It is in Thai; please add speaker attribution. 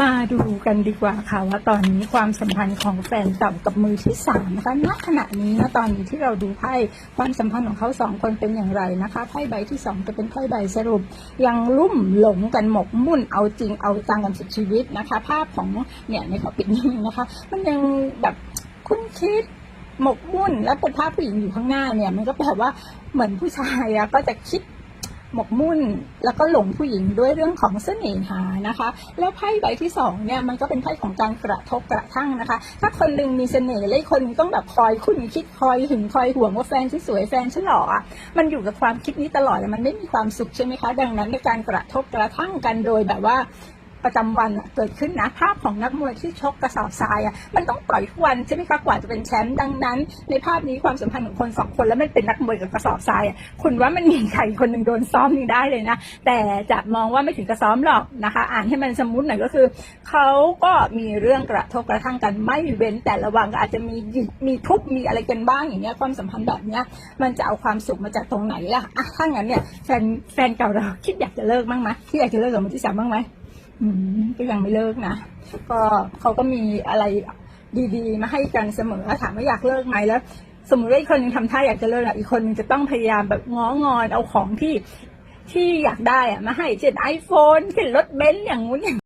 Speaker 1: มาดูกันดีกว่าค่ะว่าตอนนี้ความสัมพันธ์ของแฟนเก่ากับมือที่สามนะคะณขณะนี้นะตอนนี้ที่เราดูไพ่ความสัมพันธ์ของเขาสองคนเป็นอย่างไรนะคะไพ่ใบที่สองจะเป็นไพ่ใบสรุป ยังลุ่มหลงกันหมกมุ่นเอาจริงเอาจังกันสุดชีวิตนะคะ ภาพของเนี่ยในขอปิดนิดนึงนะคะ มันยังแบบคุ้นคิดหมกมุ่นแล้วเป็นภาพผู้หญิงอยู่ข้างหน้าเนี่ย มันก็แปลว่าเหมือนผู้ชายอะก็จะคิด หมกมุ่น แล้วก็หลงผู้หญิงด้วยเรื่องของเสน่หานะคะ แล้วไพ่ใบที่สองเนี่ยมันก็เป็นไพ่ของการกระทบกระทั่งนะคะ ถ้าคนหนึ่งมีเสน่ห์และคนต้องแบบคอยคุณคิดคอยหึงคอยห่วงว่าแฟนฉันสวยแฟนฉันหล่ออะมันอยู่กับความคิดนี้ตลอดเลยมันไม่มีความสุขใช่ไหมคะ ดังนั้นในการกระทบกระทั่งกันโดยแบบว่า ประจำวันเกิดขึ้นนะภาพของนักมวยที่ชกกระสอบทรายอะมันต้องต่อยทุกวันใช่ไหมคะกว่าจะเป็นแชมป์ดังนั้น ในภาพนี้ความสัมพันธ์ของคนสองคนแล้วมันเป็นนักมวยกับกระสอบทรายอะคุณว่ามันมีใครคนหนึ่งโดนซ้อมนี่ได้เลยนะ แต่จะมองว่าไม่ถึงกระซ้อมหรอกนะคะ อ่านให้มันสมมุติหน่อยก็คือเขาก็มีเรื่องกระทบกระทั่งกันไม่เว้นแต่ระวังก็อาจจะมีมีทุบมีอะไรกันบ้างอย่างเงี้ยความสัมพันธ์แบบเนี้ยมันจะเอาความสุขมาจากตรงไหนล่ะอะถ้างั้นเนี่ยแฟนแฟนเก่าเราคิดอยากจะเลิกบ้างไหมคิดอยากจะเลิกกับมือที่สามบ้างไหมอืม ก็ยังไม่เลิกนะ ก็เขาก็มีอะไรดีๆ มาให้กันเสมอถามว่าอยากเลิกไหมแล้ว สมมติว่าอีกคนหนึงทำท่าอยากจะเลิกอะอีกคนนึงจะต้องพยายามแบบง้องอนเอาของที่ที่อยากได้อะมาให้เช่นไอโฟนเช่นรถเบนซ์อย่างงู้นอย่าง